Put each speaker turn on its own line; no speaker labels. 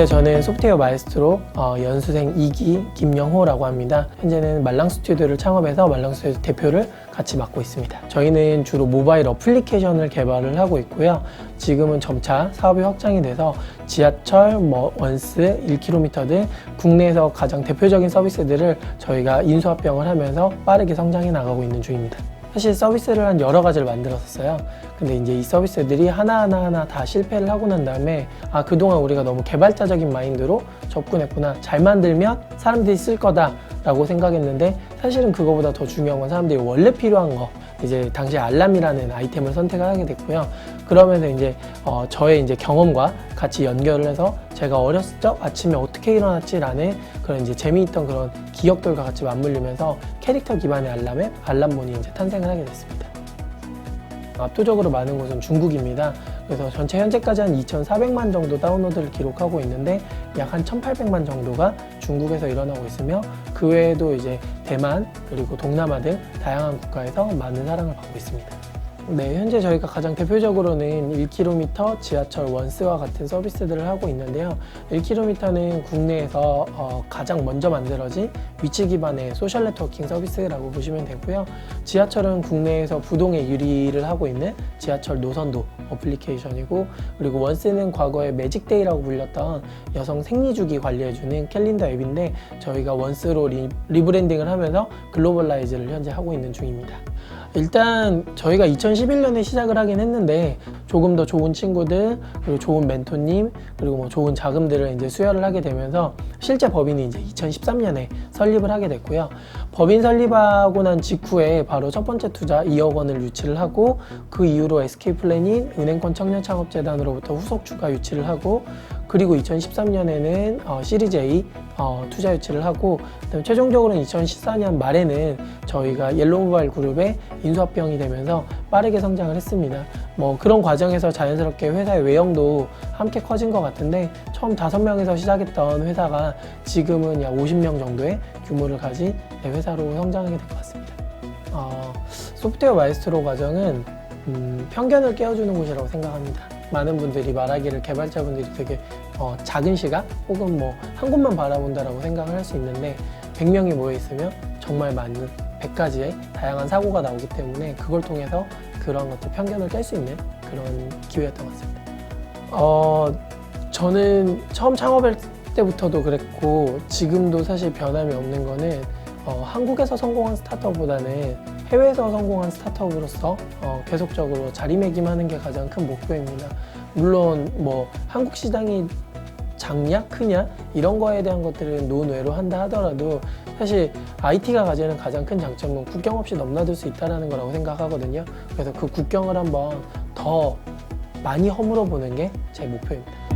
안녕하세요. 저는 소프트웨어 마에스트로 어, 연수생 2기 김영호라고 합니다. 현재는 말랑 스튜디오를 창업해서 말랑 스튜디오 대표를 같이 맡고 있습니다. 저희는 주로 모바일 어플리케이션을 개발을 하고 있고요. 지금은 점차 사업이 확장이 돼서 지하철, 뭐 원스, 1km 등 국내에서 가장 대표적인 서비스들을 저희가 인수합병을 하면서 빠르게 성장해 나가고 있는 중입니다. 사실 서비스를 한 여러 가지를 만들었었어요. 근데 이제 이 서비스들이 하나하나 하나 다 실패를 하고 난 다음에 아, 그동안 우리가 너무 개발자적인 마인드로 접근했구나. 잘 만들면 사람들이 쓸 거다 라고 생각했는데 사실은 그거보다 더 중요한 건 사람들이 원래 필요한 거. 이제 당시 알람이라는 아이템을 선택을 하게 됐고요. 그러면서 이제 어, 저의 이제 경험과 같이 연결을 해서 제가 어렸을 적 아침에 어떻게 일어났지라는 그런 이제 재미있던 그런 기억들과 같이 맞물리면서 캐릭터 기반의 알람에 알람몬이 이제 탄생을 하게 됐습니다. 압도적으로 많은 곳은 중국입니다. 그래서 전체 현재까지 한 2,400만 정도 다운로드를 기록하고 있는데 약 한 1,800만 정도가 중국에서 일어나고 있으며 그 외에도 이제 대만 그리고 동남아 등 다양한 국가에서 많은 사랑을 받고 있습니다. 네, 현재 저희가 가장 대표적으로는 1km 지하철 원스와 같은 서비스들을 하고 있는데요. 1km는 국내에서 어, 가장 먼저 만들어진 위치 기반의 소셜 네트워킹 서비스라고 보시면 되고요. 지하철은 국내에서 부동의 유리를 하고 있는 지하철 노선도 어플리케이션이고 그리고 원스는 과거에 매직데이라고 불렸던 여성 생리주기 관리해주는 캘린더 앱인데 저희가 원스로 리, 리브랜딩을 하면서 글로벌라이즈를 현재 하고 있는 중입니다. 일단 저희가 2011년에 시작을 하긴 했는데 조금 더 좋은 친구들 그리고 좋은 멘토님 그리고 뭐 좋은 자금들을 이제 수혈을 하게 되면서 실제 법인이 이제 2013년에 설립을 하게 됐고요. 법인 설립하고 난 직후에 바로 첫 번째 투자 2억 원을 유치를 하고 그 이후로 SK 플래닝 은행권 청년 창업 재단으로부터 후속 추가 유치를 하고 그리고 2013년에는 어, 시리즈 A 어, 투자 유치를 하고 그다음에 최종적으로는 2014년 말에는 저희가 옐로우모바일 그룹의 인수합병이 되면서 빠르게 성장을 했습니다. 뭐 그런 과정에서 자연스럽게 회사의 외형도 함께 커진 것 같은데 처음 다섯 명에서 시작했던 회사가 지금은 약 50명 정도의 규모를 가진 네, 회사 로 성장하게 된 것 같습니다. 어, 소프트웨어 마이스트로 과정은 음, 편견을 깨워주는 곳이라고 생각합니다. 많은 분들이 말하기를 개발자분들이 되게 어, 작은 시각 혹은 뭐 한 곳만 바라본다라고 생각을 할 수 있는데 100명이 모여 있으면 정말 많은 100가지의 다양한 사고가 나오기 때문에 그걸 통해서 그런 것들 편견을 깰 수 있는 그런 기회였던 것 같습니다. 어, 저는 처음 창업할 때부터도 그랬고 지금도 사실 변함이 없는 거는 어, 한국에서 성공한 스타트업보다는 해외에서 성공한 스타트업으로서 어, 계속적으로 자리매김하는 게 가장 큰 목표입니다. 물론 뭐 한국 시장이 작냐 크냐 이런 거에 대한 것들은 논외로 한다 하더라도 사실 IT가 가지는 가장 큰 장점은 국경 없이 넘나들 수 있다는 거라고 생각하거든요. 그래서 그 국경을 한번 더 많이 허물어 보는 게 제 목표입니다.